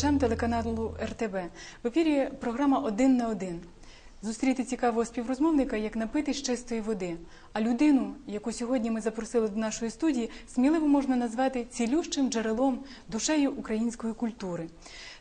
глядачам телеканалу РТБ. В ефірі програма Один на один. Зустріти цікавого співрозмовника, як напитись чистої води. А людину, яку сьогодні ми запросили до нашої студії, сміливо можна назвати цілющим джерелом, душею української культури.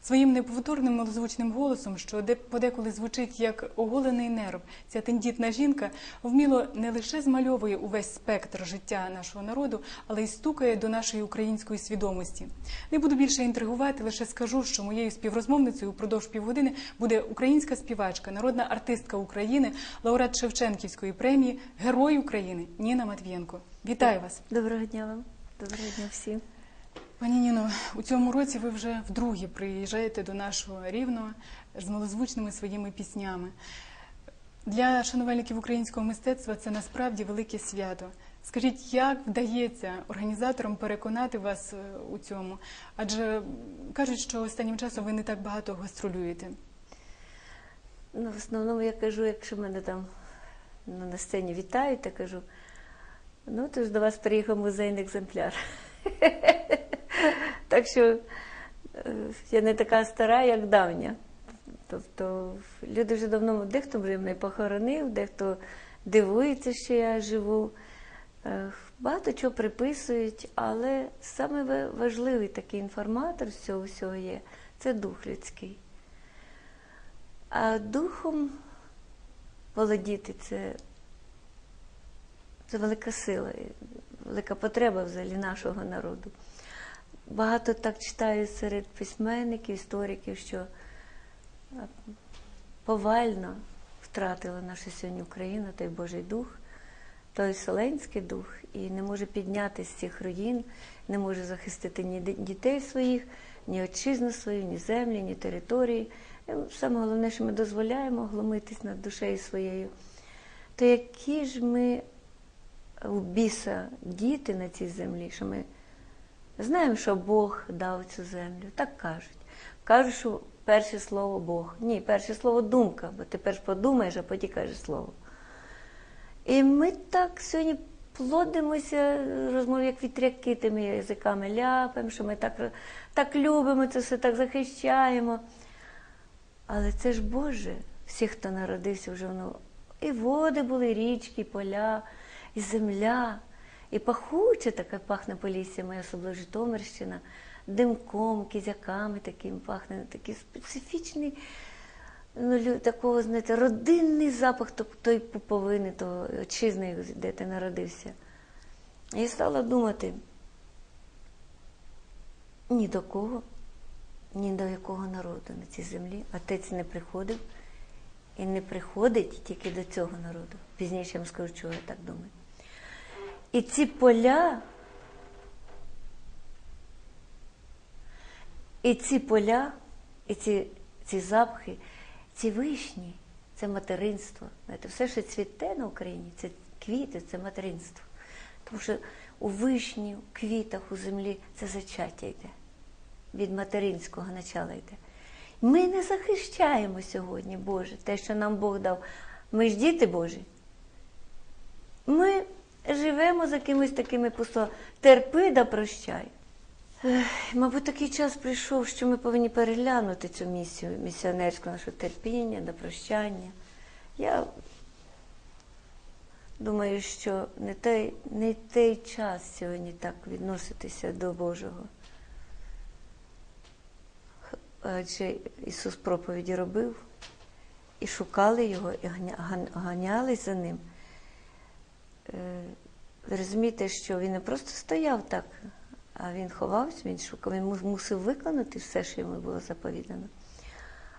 Своїм неповторним малозвучним голосом, що де- подеколи звучить як оголений нерв, ця тендітна жінка вміло не лише змальовує увесь спектр життя нашого народу, але й стукає до нашої української свідомості. Не буду більше інтригувати, лише скажу, що моєю співрозмовницею упродовж півгодини буде українська співачка, народна артистка України, лауреат Шевченківської премії, Герой України Ніна Матвієнко. Вітаю вас! Доброго дня вам. Доброго дня всім. Пані Ніно, у цьому році ви вже вдруге приїжджаєте до нашого рівного з малозвучними своїми піснями. Для шанувальників українського мистецтва це насправді велике свято. Скажіть, як вдається організаторам переконати вас е, у цьому? Адже кажуть, що останнім часом ви не так багато гастролюєте. Ну, в основному я кажу, якщо мене там ну, на сцені вітають, то кажу, ну то ж до вас приїхав музейний екземпляр. Так що е, я не така стара, як давня. Тобто люди вже давно дехто вже мене похоронив, дехто дивується, що я живу. Е, Багато чого приписують, але саме важливий такий інформатор з цього всього є це дух людський. А духом володіти це, це велика сила, велика потреба взагалі нашого народу. Багато так читаю серед письменників, істориків, що е, повально втратила наша сьогодні Україна, той Божий дух, той Вселенський дух, і не може підняти з цих руїн, не може захистити ні дітей своїх, ні отчизну свою, ні землі, ні території. І Саме головне, що ми дозволяємо глумитись над душею своєю. То які ж ми у біса діти на цій землі, що ми знаємо, що Бог дав цю землю, так кажуть. Кажуть, що перше слово Бог. Ні, перше слово думка, бо ти перш подумаєш, а потім кажеш слово. І ми так сьогодні плодимося, розмов, як вітряки тими язиками ляпаємо, що ми так, так любимо це все, так захищаємо. Але це ж Боже, всі, хто народився вже воно. І води були, і річки, і поля, і земля, і пахуче таке пахне Полісся, моя особливо Житомирщина, димком, кізяками таким пахне, такий специфічний, ну, такого, знаєте, родинний запах то- тої пуповини, того отчизни, де ти народився. І стала думати, ні до кого, ні до якого народу на цій землі отець не приходив і не приходить тільки до цього народу. Пізніше я вам скажу, чого я так думаю. І ці поля, і ці поля, і ці, ці запахи, ці вишні це материнство. Знаєте, все, що цвіте на Україні, це квіти, це материнство. Тому що у вишні, у квітах, у землі це зачаття йде. Від материнського начала йде. Ми не захищаємо сьогодні, Боже, те, що нам Бог дав. Ми ж діти Божі. Ми живемо за якимись такими пусто. Терпи да прощай. Ех, Мабуть, такий час прийшов, що ми повинні переглянути цю місію, місіонерську нашу терпіння до прощання. Я думаю, що не той, не той час сьогодні так відноситися до Божого. Адже Ісус проповіді робив, і шукали його, і ганя- ганялись за ним. Ви розумієте, що він не просто стояв так, а він ховався, він шукав, він мусив виконати все, що йому було заповідано.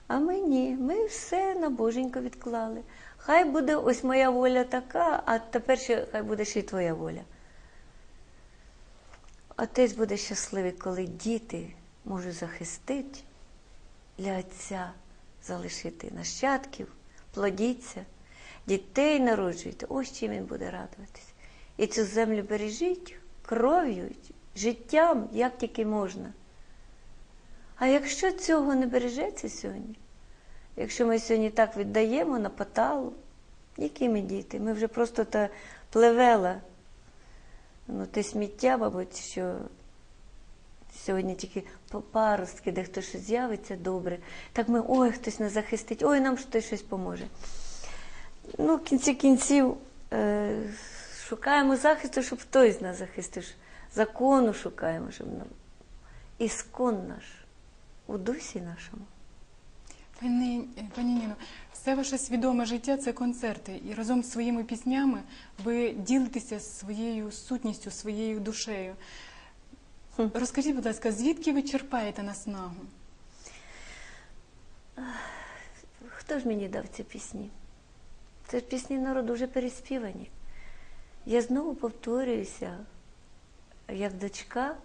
А ми ні, ми все на Боженько відклали. Хай буде ось моя воля така, а тепер ще хай буде ще й твоя воля. Отець буде щасливий, коли діти можуть захистити для Отця залишити нащадків, плодіться, дітей народжуйте. Ось чим він буде радуватись. І цю землю бережіть кров'ю, життям, як тільки можна. А якщо цього не бережеться сьогодні, якщо ми сьогодні так віддаємо на поталу, які ми діти? Ми вже просто та плевела, ну, те сміття, мабуть, що Сьогодні тільки паростки, де хтось щось з'явиться, добре. Так ми, ой, хтось нас захистить, ой, нам хтось щось поможе. Ну, в кінці кінців е, шукаємо захисту, щоб хтось нас захистив. Закону шукаємо, щоб нам. Іскон наш у дусі нашому. Пані, пані Ніно, все ваше свідоме життя це концерти, і разом з своїми піснями ви ділитеся своєю сутністю, своєю душею. Хм. Розкажіть, будь ласка, звідки ви черпаєте наснагу? Хто ж мені дав ці пісні? Це ж пісні народу вже переспівані. Я знову повторююся, як дочка,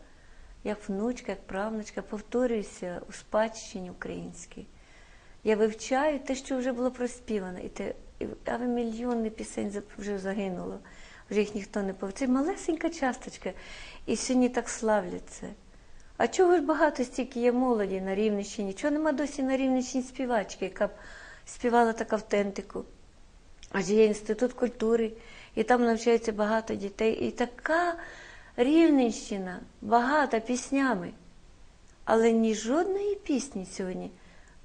як внучка, як правнучка, повторююся у спадщині українській. Я вивчаю те, що вже було проспівано, і те, а мільйони пісень вже загинуло, вже їх ніхто не повчив. Це малесенька часточка, і сьогодні так славлять це. А чого ж багато стільки є молоді на Рівненщині? Чого нема досі на Рівненщині співачки, яка б співала так автентику? Адже є інститут культури, і там навчається багато дітей. І така Рівненщина багата піснями. Але ні жодної пісні сьогодні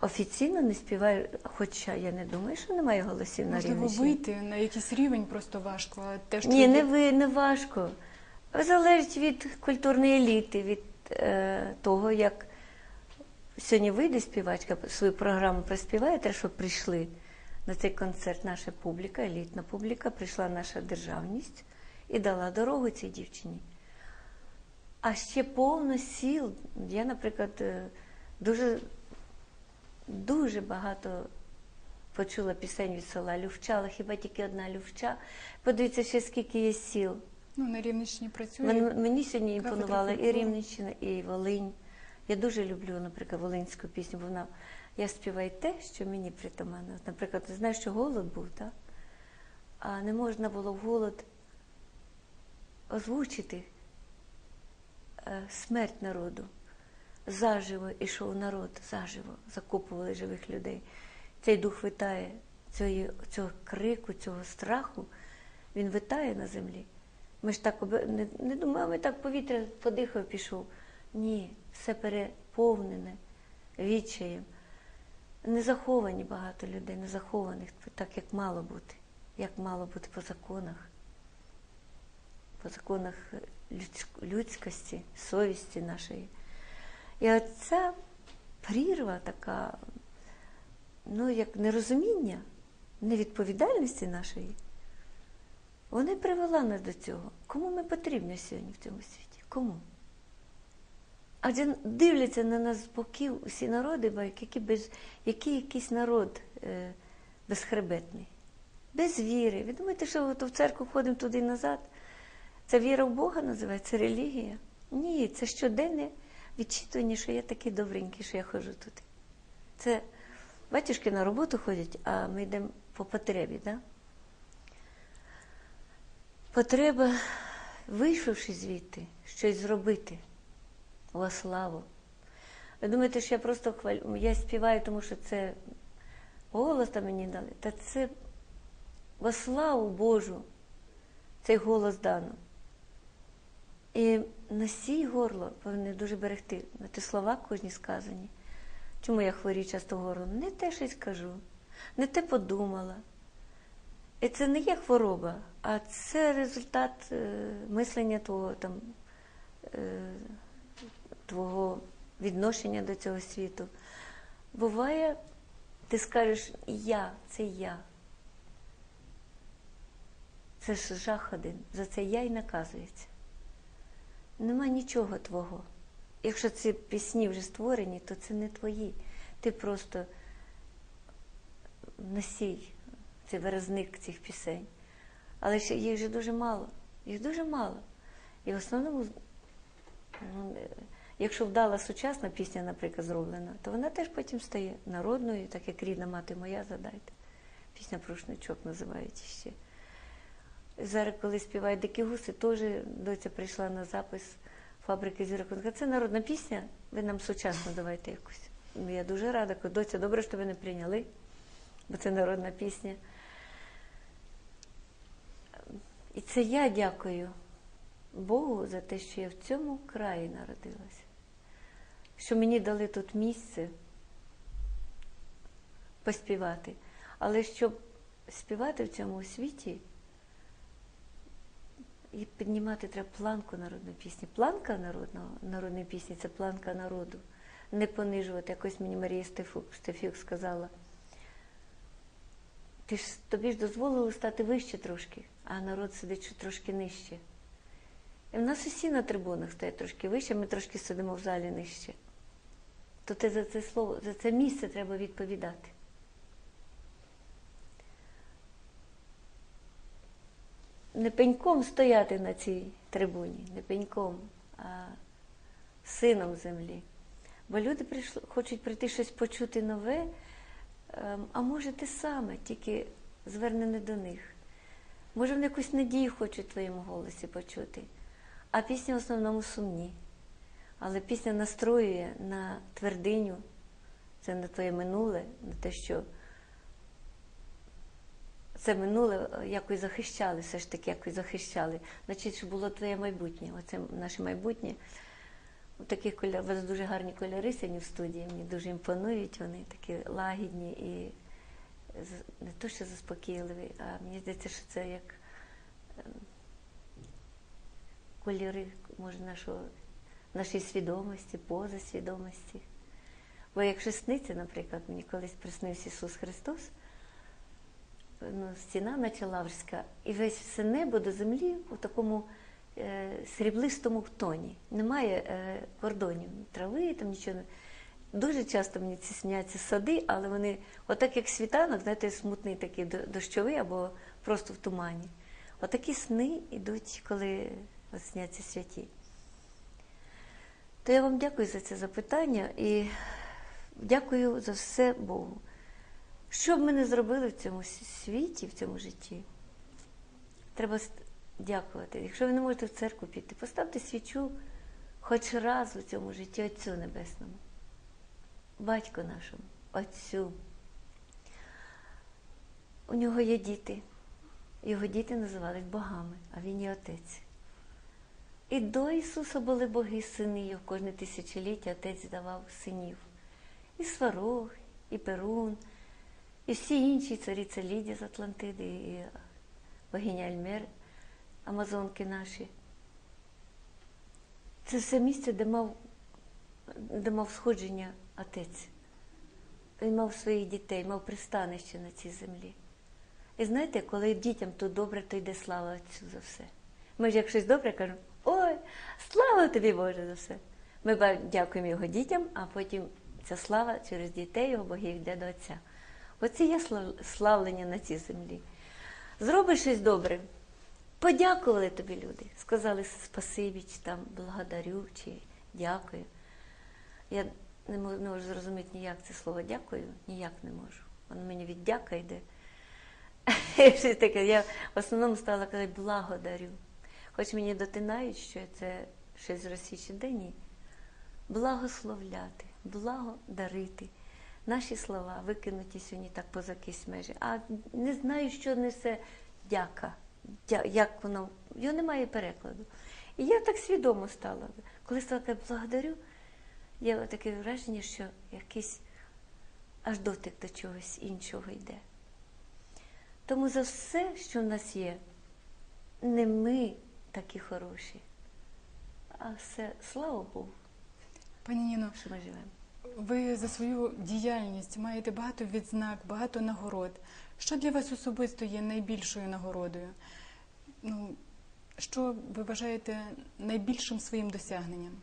офіційно не співає, хоча я не думаю, що немає голосів на Можливо, Рівненщині. вийти на якийсь рівень просто важко, а те, що Ні, не ви не важко. Залежить від культурної еліти, від е, того, як сьогодні вийде співачка, свою програму проспіває, те, що прийшли на цей концерт, наша публіка, елітна публіка, прийшла наша державність і дала дорогу цій дівчині. А ще повно сіл. Я, наприклад, е, дуже, дуже багато почула пісень від села Лювча, але хіба тільки одна Лювча. Подивіться, ще скільки є сіл. ну, на Рівненщині працює. Мен- Мені сьогодні імпонувала і. Рівненщина, і Волинь. Я дуже люблю, наприклад, волинську пісню. бо Вона я співаю те, що мені притаманно. Наприклад, ти знаєш, що голод був, так? а не можна було голод озвучити е, смерть народу. Заживо ішов народ, заживо закопували живих людей. Цей дух витає цієї, цього крику, цього страху, він витає на землі. Ми ж так не, не думаємо, так повітря подихав, пішов. Ні, все переповнене відчаєм. Не заховані багато людей, не захованих так, як мало бути, як мало бути по законах, по законах людськості, совісті нашої. І оця прірва така, ну, як нерозуміння, невідповідальності нашої, вона привела нас до цього. Кому ми потрібні сьогодні в цьому світі? Кому? Адже дивляться на нас з боків усі народи, які без, який якийсь народ е, безхребетний, без віри. Ви думаєте, що от в церкву ходимо туди і назад? Це віра в Бога називається, релігія? Ні, це щоденне відчитування, що я такий добренький, що я ходжу туди. Це батюшки на роботу ходять, а ми йдемо по потребі. Да? Потреба, вийшовши звідти, щось зробити во славу. Ви думаєте, що я просто хвалю, я співаю, тому що це голос там мені дали. Та це во славу Божу цей голос дано. І носій горло повинні дуже берегти. На ті слова кожні сказані. Чому я хворію часто горлом? Не те щось кажу, не те подумала. І це не є хвороба, а це результат е, мислення твого там. Е, твого відношення до цього світу. Буває, ти скажеш я, це я. Це ж жах один. За це я й наказується. Нема нічого твого. Якщо ці пісні вже створені, то це не твої. Ти просто носій, це виразник цих пісень. Але ще їх вже дуже мало. Їх дуже мало. І в основному ну, Якщо вдала сучасна пісня, наприклад, зроблена, то вона теж потім стає народною, так як рідна мати моя, задайте. Пісня про шничок називають ще. Зараз, коли співають дикі гуси, теж доця прийшла на запис фабрики зірок. Вона це народна пісня, ви нам сучасну давайте якусь. Ну, Я дуже рада, кажу, доця, добре, що ви не прийняли, бо це народна пісня. І це я дякую Богу за те, що я в цьому краї народилася. Що мені дали тут місце поспівати. Але щоб співати в цьому світі, і піднімати треба планку народної пісні. Планка народного, народної пісні це планка народу. Не понижувати. Якось мені Марія Стефюк, Стефюк сказала. Ти ж тобі ж дозволили стати вище трошки, а народ сидить трошки нижче. І в нас усі на трибунах стоять трошки вище, ми трошки сидимо в залі нижче. То ти за це слово, за це місце треба відповідати. Не пеньком стояти на цій трибуні, не пеньком, а сином землі. Бо люди прийшли, хочуть прийти щось почути нове, ем, а може те саме, тільки звернене до них. Може, вони якусь надію хочуть в твоєму голосі почути. А пісні в основному сумні. Але пісня настроює на твердиню, це на твоє минуле, на те, що це минуле якось захищали, все ж таки якось захищали. Значить, що було твоє майбутнє. Оце наше майбутнє. У таких кольор... У вас дуже гарні кольори сьогодні в студії, мені дуже імпонують, вони такі лагідні і не то, що заспокійливі, а мені здається, що це як ем, кольори, може, нашого, нашої свідомості, поза свідомості. Бо якщо сниться, наприклад, мені колись приснився Ісус Христос, ну, стіна наче лаврська, і весь все небо до землі у такому е, сріблистому тоні. Немає е, кордонів, трави, там нічого. Дуже часто мені ці сняться сади, але вони, отак як світанок, знаєте, смутний такий дощовий або просто в тумані. Отакі сни йдуть, коли от сняться святі. То я вам дякую за це запитання і дякую за все Богу. Що б ми не зробили в цьому світі, в цьому житті, треба дякувати. Якщо ви не можете в церкву піти, поставте свічу хоч раз у цьому житті Отцю Небесному, батьку нашому, Отцю. У нього є діти. Його діти називались богами, а він є отець. І до Ісуса були боги, сини його, кожне тисячоліття отець давав синів. І Сварог, і Перун, і всі інші царіця Лідія з Атлантиди, і богиня Альмер, Амазонки наші. Це все місце, де мав, де мав сходження отець. Він мав своїх дітей, мав пристанище на цій землі. І знаєте, коли дітям тут добре, то йде слава Отцю за все. Ми ж як щось добре кажемо, ой, слава тобі Боже за все. Ми дякуємо його дітям, а потім ця слава через дітей його богів йде до Отця. Оце є славлення на цій землі. Зробиш щось добре, подякували тобі люди, сказали спасибі, чи там благодарю, чи дякую. Я не можу, не можу зрозуміти ніяк це слово дякую, ніяк не можу. Воно мені від дяка йде. Я в основному стала казати благодарю. Хоч мені дотинають, що це щось з російської дені. Благословляти, благодарити. Наші слова викинуті сьогодні так поза якісь межі. А не знаю, що несе дяка. Дя, як воно, його немає перекладу. І я так свідомо стала. Коли стала казати благодарю, є таке враження, що якийсь аж дотик до чогось іншого йде. Тому за все, що в нас є, не ми такі хороші, а все, слава Богу, Пані Ніно, що ми живемо. ви за свою діяльність маєте багато відзнак, багато нагород. Що для вас особисто є найбільшою нагородою? Ну, що ви вважаєте найбільшим своїм досягненням?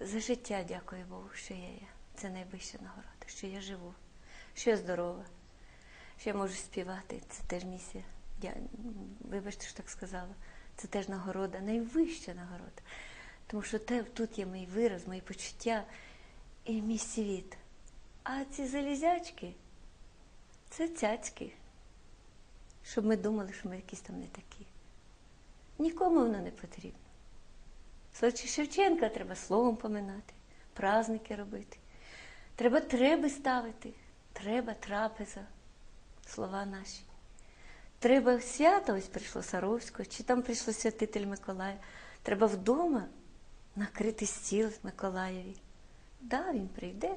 За життя дякую Богу, що я є. Це найвища нагорода, що я живу, що я здорова, що я можу співати. Це теж місія. Я, вибачте, що так сказала. Це теж нагорода, найвища нагорода. Тому що те, тут є мій вираз, мої почуття і мій світ. А ці залізячки це цяцьки. Щоб ми думали, що ми якісь там не такі. Нікому воно не потрібно. Слухай, Шевченка треба словом поминати, праздники робити. Треба треби ставити, треба трапеза, слова наші. Треба свято, ось прийшло Саровського, чи там прийшло святитель Миколай. Треба вдома накрити стіл Миколаєві. Да, він прийде.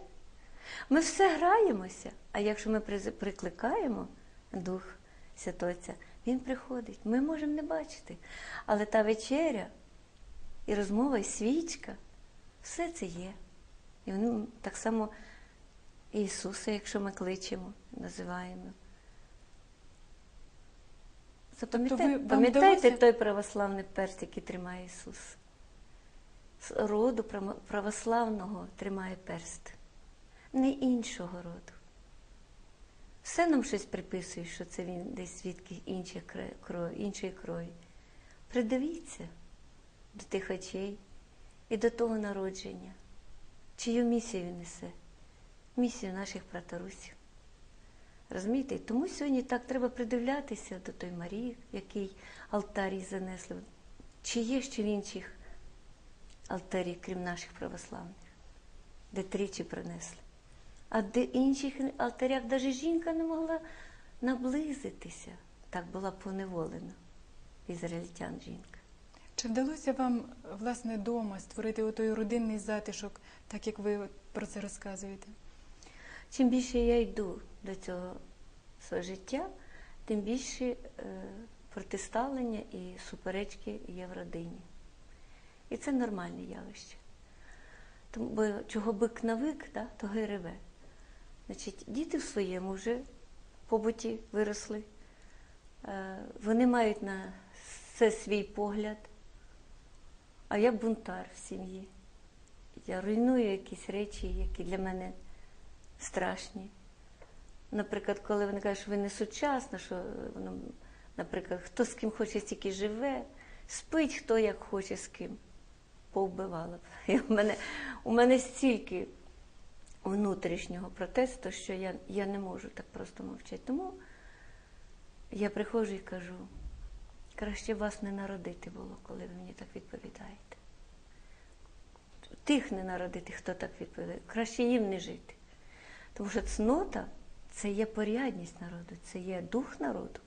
Ми все граємося, а якщо ми прикликаємо Дух Святоця, він приходить. Ми можемо не бачити. Але та вечеря і розмова, і свічка, все це є. І вони так само Ісуса, якщо ми кличемо, називаємо. Запам'ятай- Тобто Пам'ятаєте вдалося- той православний перст, який тримає Ісус? З роду православного тримає перст, не іншого роду. Все нам щось приписує, що це він десь звідки іншої крові. Придивіться до тих очей і до того народження, чию місію несе, місію наших праторусів. Розумієте? Тому сьогодні так треба придивлятися до той Марії, який алтар їй занесли. Чи є ще в інших алтарів, крім наших православних, де тричі принесли. А де інших алтарях навіть жінка не могла наблизитися. Так була поневолена ізраїльтян жінка. Чи вдалося вам власне дома створити отой родинний затишок, так як ви про це розказуєте? Чим більше я йду до цього свого життя, тим більше е, протиставлення і суперечки є в родині. І це нормальне явище. Тому, бо чого бик навик, да, того й реве. Значить, діти в своєму вже побуті виросли. Е, Вони мають на це свій погляд. А я бунтар в сім'ї. Я руйную якісь речі, які для мене страшні. Наприклад, коли вони кажуть, що ви не сучасна, що воно, наприклад, хто з ким хоче, стільки живе, спить хто як хоче з ким. Повбивала б. І у мене, у мене стільки внутрішнього протесту, що я, я не можу так просто мовчати. Тому я приходжу і кажу, краще вас не народити було, коли ви мені так відповідаєте. Тих не народити, хто так відповідає. Краще їм не жити. Тому що цнота це є порядність народу, це є дух народу,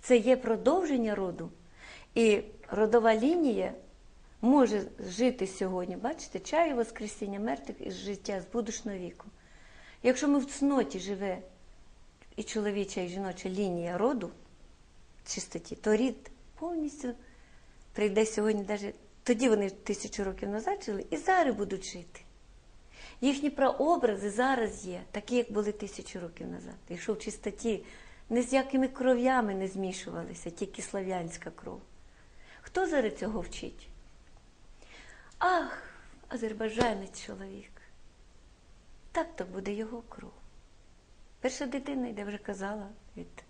це є продовження роду. І родова лінія може жити сьогодні, бачите, чаю Воскресіння мертвих із життя з будучного віку. Якщо ми в цноті живе і чоловіча, і жіноча лінія роду чистоті, то рід повністю прийде сьогодні, навіть тоді вони тисячу років назад жили і зараз будуть жити. Їхні прообрази зараз є, такі, як були тисячу років назад. Якщо в чистоті ні з якими кров'ями не змішувалися, тільки слав'янська кров. Хто зараз цього вчить? Ах, азербайджанець чоловік. Так то буде його кров. Перша дитина йде, вже казала, від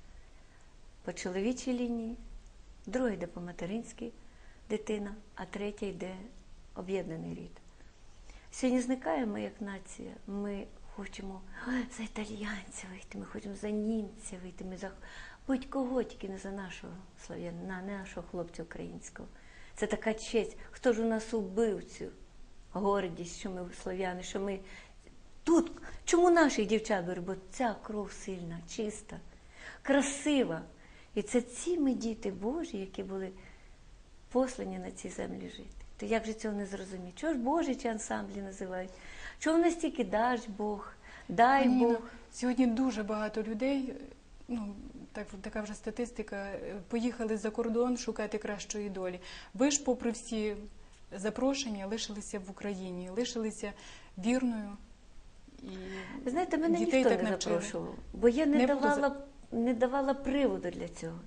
по чоловічій лінії, друга йде по материнській дитина, а третя йде об'єднаний рід. Сьогодні зникаємо як нація. Ми хочемо за італіянця вийти, ми хочемо за німця вийти, ми за будь-кого, тільки не за нашого слав'янина, не нашого хлопця українського. Це така честь. Хто ж у нас убив цю гордість, що ми слав'яни, що ми тут. Чому наших дівчат беруть? Бо ця кров сильна, чиста, красива. І це ці ми діти Божі, які були послані на цій землі жити. То як же цього не зрозуміти? Чого ж Божі ці ансамблі називають? Чого в нас тільки дасть Бог, дай Пані Бог? сьогодні дуже багато людей, ну так така вже статистика, е, поїхали за кордон шукати кращої долі. Ви ж, попри всі запрошення, лишилися в Україні, лишилися вірною. І знаєте, мене дітей ніхто так не навчили. запрошував, бо я не, Не буду давала, не давала приводу для цього.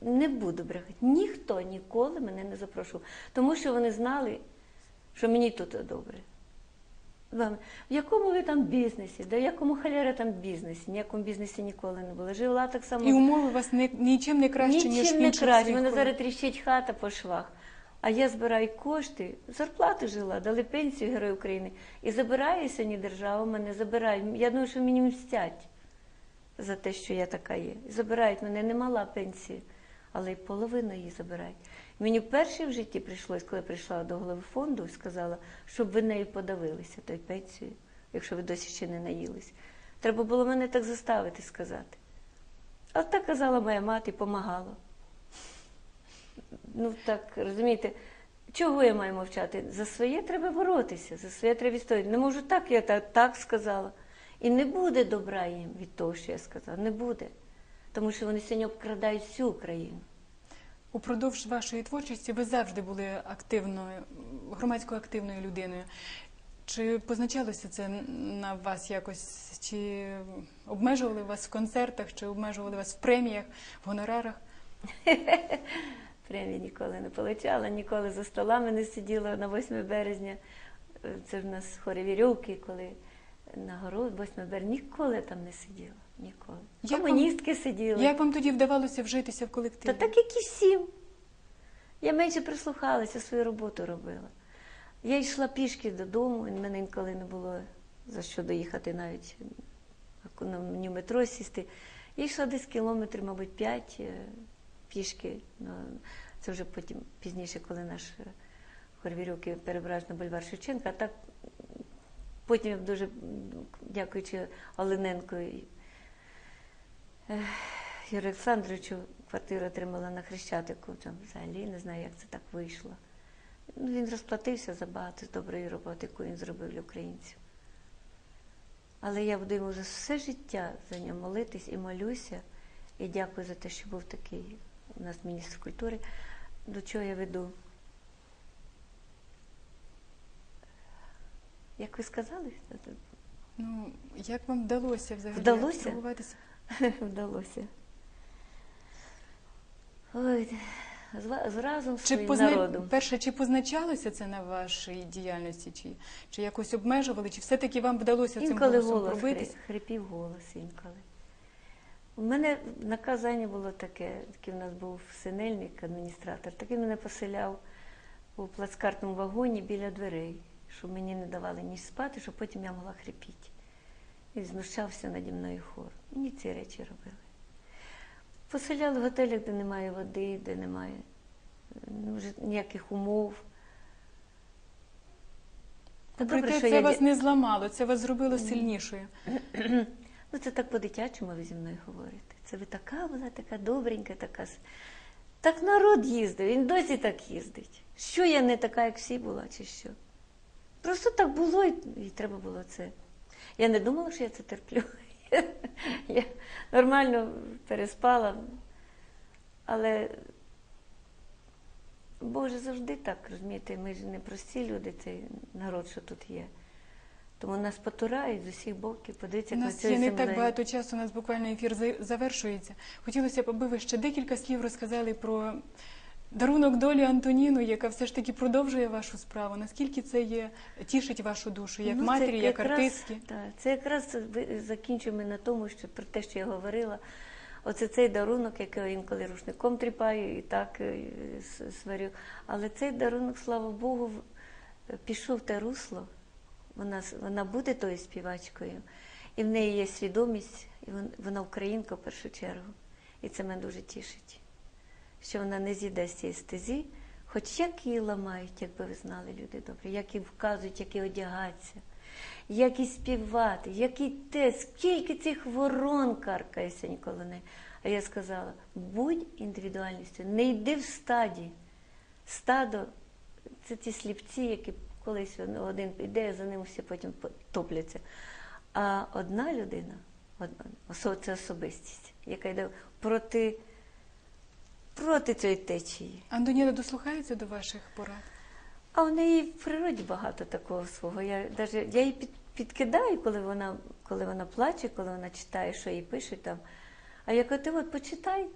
Не буду брехати. Ніхто ніколи мене не запрошував, тому що вони знали, що мені тут добре. В якому ви там бізнесі, да в якому халяра там бізнесі, ніякому бізнесі ніколи не було. Жила так само. І умови у вас не, нічим не краще, ніж Нічим не краще. Мене зараз тріщить хата по швах. А я збираю кошти, зарплату жила, дали пенсію Герою України. І забирає сьогодні держава мене, забирає. Я думаю, що мені мстять за те, що я така є. Забирають мене, не мала пенсії, але й половину її забирають. Мені вперше в житті прийшлось, коли прийшла до голови фонду, і сказала, щоб ви нею подавилися, той пенсію, якщо ви досі ще не наїлись. Треба було мене так заставити сказати. А так казала моя мати, помагала. Ну так, розумієте, Чого я маю мовчати? За своє треба боротися, за своє треба відстояти. Не можу так, я так, так сказала. І не буде добра їм від того, що я сказала. Не буде. Тому що вони сьогодні обкрадають всю Україну. Упродовж вашої творчості ви завжди були активною, громадсько активною людиною. Чи позначалося це на вас якось? Чи обмежували вас в концертах, чи обмежували вас в преміях, в гонорарах? Премії ніколи не получала, ніколи за столами не сиділа на 8 березня. Е, Це ж в нас хорі вірьовки, коли нагород 8 березня. Ніколи там не сиділа. Ніколи. Як вам- Комуністки сиділи. Як вам тоді вдавалося вжитися в Та так, як і всім. Я менше прислухалася, свою роботу робила. Я йшла пішки додому, і мене інколи не було за що доїхати навіть на метро сісти. Я йшла десь кілометрів, мабуть, п'ять е, пішки. Ну, Це вже потім пізніше, коли наш е, хорвірюки перебрав на бульвар Шевченка. А так потім я дуже, дякуючи Олененко Юрію Олександровичу квартиру отримала на Хрещатику. Там взагалі не знаю, як це так вийшло. Ну, він розплатився за багато з доброї роботи, яку він зробив для українців. Але я буду йому за все життя за нього молитись і молюся. І дякую за те, що був такий у нас міністр культури. До чого я веду? Як ви сказали? Ну, як вам вдалося взагалі Вдалося? Вдалося. Ой, з, з разом з своїм позна... народом. перше, чи позначалося це на вашій діяльності, чи, чи якось обмежували, чи все-таки вам вдалося цим голосом голос пробитись? хри- хрипів голос інколи. У мене наказання було таке, такий у нас був синельник, адміністратор, такий мене поселяв у плацкартному вагоні біля дверей, щоб мені не давали ні спати, щоб потім я могла хрипіти. І знущався наді мною хор. Мені ці речі робили. Поселяли в готелях, де немає води, де немає ну, вже ніяких умов. Та Проте добре, що це я вас не зламало, це вас зробило сильнішою. Ну, це так по-дитячому ви зі мною говорите. Це ви така була, така добренька, така. Так народ їздив, він досі так їздить. Що я не така, як всі була, чи що? Просто так було, і, і треба було це. Я не думала, що я це терплю. Я нормально переспала, але Боже завжди так, розумієте, ми ж не прості люди, цей народ, що тут є. Тому нас потурають з усіх боків, подивіться, як на нас цю є не так багато часу, у нас буквально ефір завершується. Хотілося б, аби ви ще декілька слів розказали про дарунок долі Антоніну, яка все ж таки продовжує вашу справу. Наскільки це є, тішить вашу душу, як Ну, матері, як якраз- артистки? Так, це якраз закінчуємо на тому, що про те, що я говорила. Оце цей дарунок, який я інколи рушником тріпаю і так е, сварю. Але цей дарунок, слава Богу, пішов те русло. Вона, вона буде тою співачкою, і в неї є свідомість, і вона українка в першу чергу. І це мене дуже тішить, що вона не зійде з цієї стезі, хоч як її ламають, якби ви знали, люди добрі, як їй вказують, як їй одягатися, як і співати, як і те, скільки цих ворон каркає коло неї. А я сказала: будь індивідуальністю, не йди в стаді. Стадо це ті сліпці, які колись один- піде, за ним всі потім топляться. А одна людина, це особистість, яка йде проти, проти цієї течії. Антоніна дослухається до ваших порад? А в неї в природі багато такого свого. Я, даже, я її під, підкидаю, коли вона, коли вона плаче, коли вона читає, що їй пишуть там. А я кажу, ти от почитай,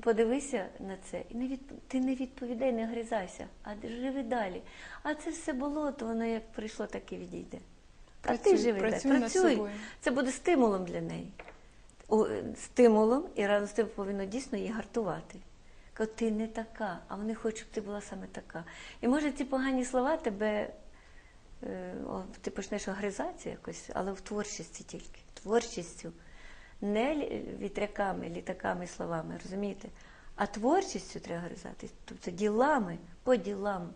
подивися на це. І не від, ти не відповідай, не гризайся, а живи далі. А це все було, то воно як прийшло, так і відійде. А ти живи працюй далі, над собою. Це буде стимулом для неї. Стимулом, і разом з тим повинно дійсно її гартувати. Кажу, ти не така, а вони хочуть, щоб ти була саме така. І може ці погані слова тебе, е, ти почнеш огризатися якось, але в творчості тільки. Творчістю. Не вітряками, літаками, словами, розумієте? А творчістю треба гризатись, тобто ділами, по ділам.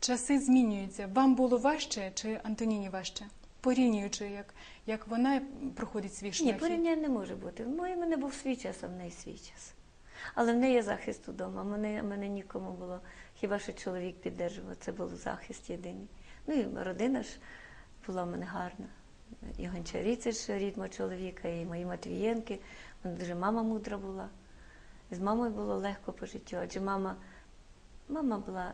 Часи змінюються. Вам було важче чи Антоніні важче? Порівнюючи, як, як вона проходить свій шлях. Ні, порівняння не може бути. В моєму не був свій час, а в неї свій час. Але в неї є захист удома. Мене, мене нікому було. Хіба що чоловік піддержував, це був захист єдиний. Ну і родина ж була в мене гарна. І гончарі, це ж рід мого чоловіка, і мої Матвієнки. Мене дуже мама мудра була. З мамою було легко по життю, адже мама, мама була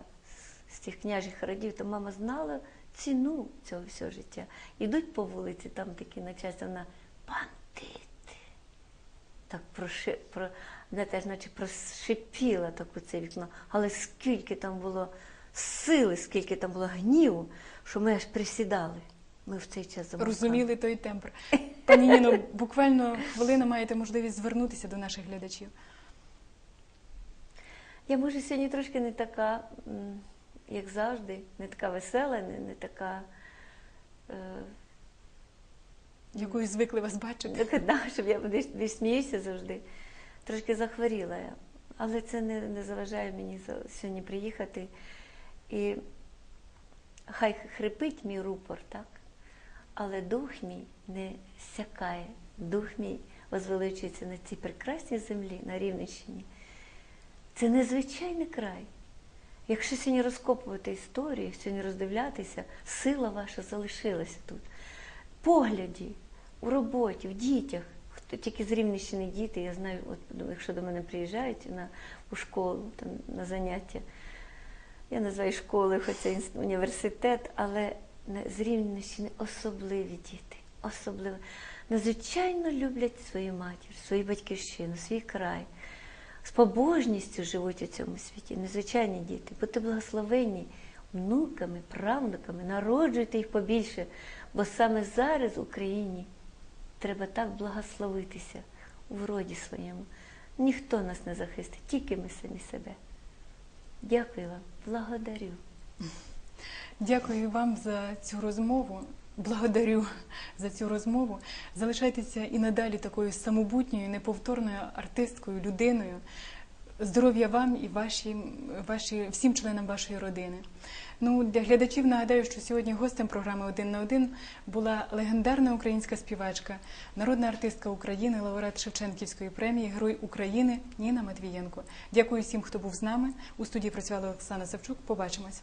з тих княжих родів, то мама знала ціну цього всього життя. Ідуть по вулиці, там такі начальство, вона бандити. Так проши, про, вона теж наче прошипіла так у це вікно. Але скільки там було сили, скільки там було гніву, що ми аж присідали. Ми в цей час замовкали. Розуміли той тембр. Пані Ніно, буквально хвилина маєте можливість звернутися до наших глядачів. Я може сьогодні трошки не така, як завжди, не така весела, не, не така. Е, Якою звикли вас бачити. така, да, щоб я десь, десь сміюся завжди. Трошки захворіла я. Але це не, не заважає мені сьогодні приїхати. І хай хрипить мій рупор, так? Але дух мій не сякає. Дух мій возвеличується на цій прекрасній землі, на Рівненщині. Це незвичайний край. Якщо сьогодні розкопувати історію, сьогодні роздивлятися, сила ваша залишилася тут. Погляді, у роботі, в дітях. Хто тільки з Рівненщини діти, я знаю, от ну, якщо до мене приїжджають на, у школу, там, на заняття, я називаю школою, хоча університет, але з Рівненщини особливі діти, особливо. Надзвичайно люблять свою матір, свою батьківщину, свій край. З побожністю живуть у цьому світі, незвичайні діти. Будьте благословенні внуками, правнуками, народжуйте їх побільше, бо саме зараз в Україні треба так благословитися у роді своєму. Ніхто нас не захистить, тільки ми самі себе. Дякую вам, благодарю. Дякую вам за цю розмову. Благодарю за цю розмову. Залишайтеся і надалі такою самобутньою, неповторною артисткою, людиною. Здоров'я вам і ваші, ваші, всім членам вашої родини. Ну, для глядачів нагадаю, що сьогодні гостем програми Один на один була легендарна українська співачка, народна артистка України, лауреат Шевченківської премії, Герой України Ніна Матвієнко. Дякую всім, хто був з нами. У студії працювала Оксана Савчук. Побачимось.